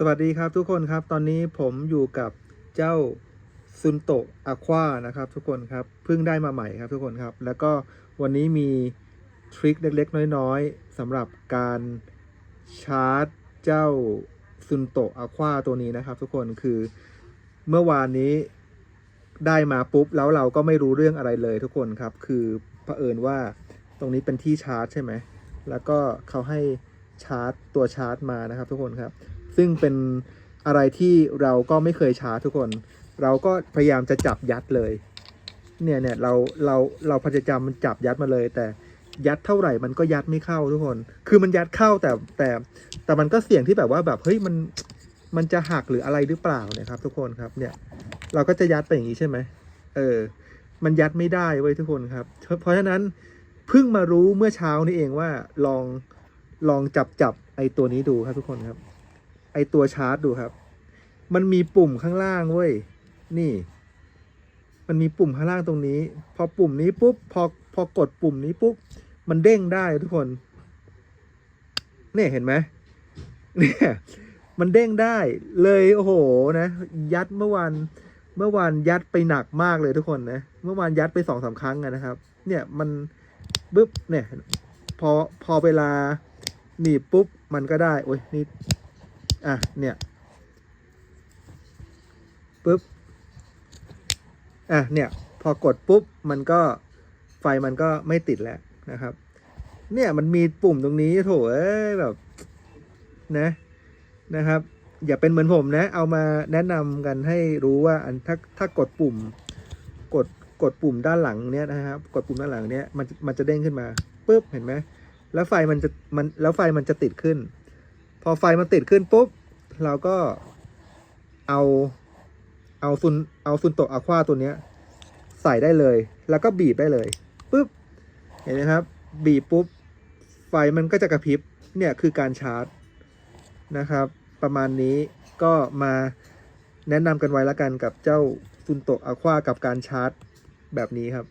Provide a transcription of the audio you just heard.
สวัสดีครับทุกคนครับตอนนี้ผมอยู่กับเจ้าซุนโตะอะควานะครับทุกคนครับเพิ่งได้มาใหม่ครับทุกคนครับ แล้วก็วันนี้มีทริคเล็กๆ น้อยๆสำหรับการชาร์จเจ้าซุนโตะอะควาตัวนี้นะครับ ทุกคนคือเมื่อวานนี้ได้มาปุ๊บแล้วเราก็ไม่รู้เรื่องอะไรเลยทุกคนครับ คือเผอิญว่าตรงนี้เป็นที่ชาร์จใช่ไหมแล้วก็เขาให้ชาร์จตัวชาร์จมานะครับ ทุกคนครับ ซึ่งเป็นอะไรที่เราก็ไม่เคยช้าทุกคน เราก็พยายามจะจับยัดเลย เนี่ยเนี่ยเราเราเราพยายามมันจับยัดมาเลย แต่ยัดเท่าไหร่มันก็ยัดไม่เข้าทุกคน คือมันยัดเข้าแต่แต่แต่มันก็เสี่ยงที่แบบว่าแบบเฮ้ยมันมันจะหักหรืออะไรหรือเปล่าเนี่ยครับ ทุกคนครับเนี่ย เราก็จะยัดไปอย่างนี้ใช่ไหมเออ มันยัดไม่ได้เว้ยทุกคนครับ เพราะฉะนั้นเพิ่งมารู้เมื่อเช้านี้เองว่าลองลองจับจับไอตัวนี้ดูครับทุกคนครับ ไอตัวชาร์จดูครับ มันมีปุ่มข้างล่างเว้ย นี่ มันมีปุ่มข้างล่างตรงนี้ พอปุ่มนี้ปุ๊บ พอพอกดปุ่มนี้ปุ๊บ มันเด้งได้ทุกคน เนี่ยเห็นไหมเนี่ยมันเด้งได้เลยโอ้โหนะ ยัดเมื่อวานเมื่อวานยัดไปหนักมากเลยทุกคนนะ เมื่อวานยัดไปสองสามครั้งนะครับ เนี่ยมันปึ๊บเนี่ย พอพอเวลาหนีปุ๊บมันก็ได้ โอ้ยนี่ อะ เนี่ยปุ๊บ อะ เนี่ย พอกดปุ๊บ มันก็ไฟมันก็ไม่ติดแล้วนะครับ เนี่ยมันมีปุ่มตรงนี้โถเอ้ยแบบนะนะครับ อย่าเป็นเหมือนผมนะ เอามาแนะนำกันให้รู้ว่าอันถ้าถ้ากดปุ่ม กดกดปุ่มด้านหลังเนี้ยนะครับ กดปุ่มด้านหลังเนี้ยมันมันจะเด้งขึ้นมาปุ๊บเห็นไหมแล้วไฟมันจะมันแล้วไฟมันจะติดขึ้น อไฟมันติดขึ้นปุ๊บ เราก็เอาเอาซุนเอาซุนโตะอะควาตัวเนี้ย ใส่ได้เลย แล้วก็บีบได้เลยปุ๊บเห็นไหมครับ บีบปุ๊บ ไฟมันก็จะกระพริบเนี่ยคือการชาร์จนะครับ ประมาณนี้ก็มาแนะนำกันไว้ล้วกันกับเจ้าซุนโตะอะควากับการชาร์จแบบนี้ครับ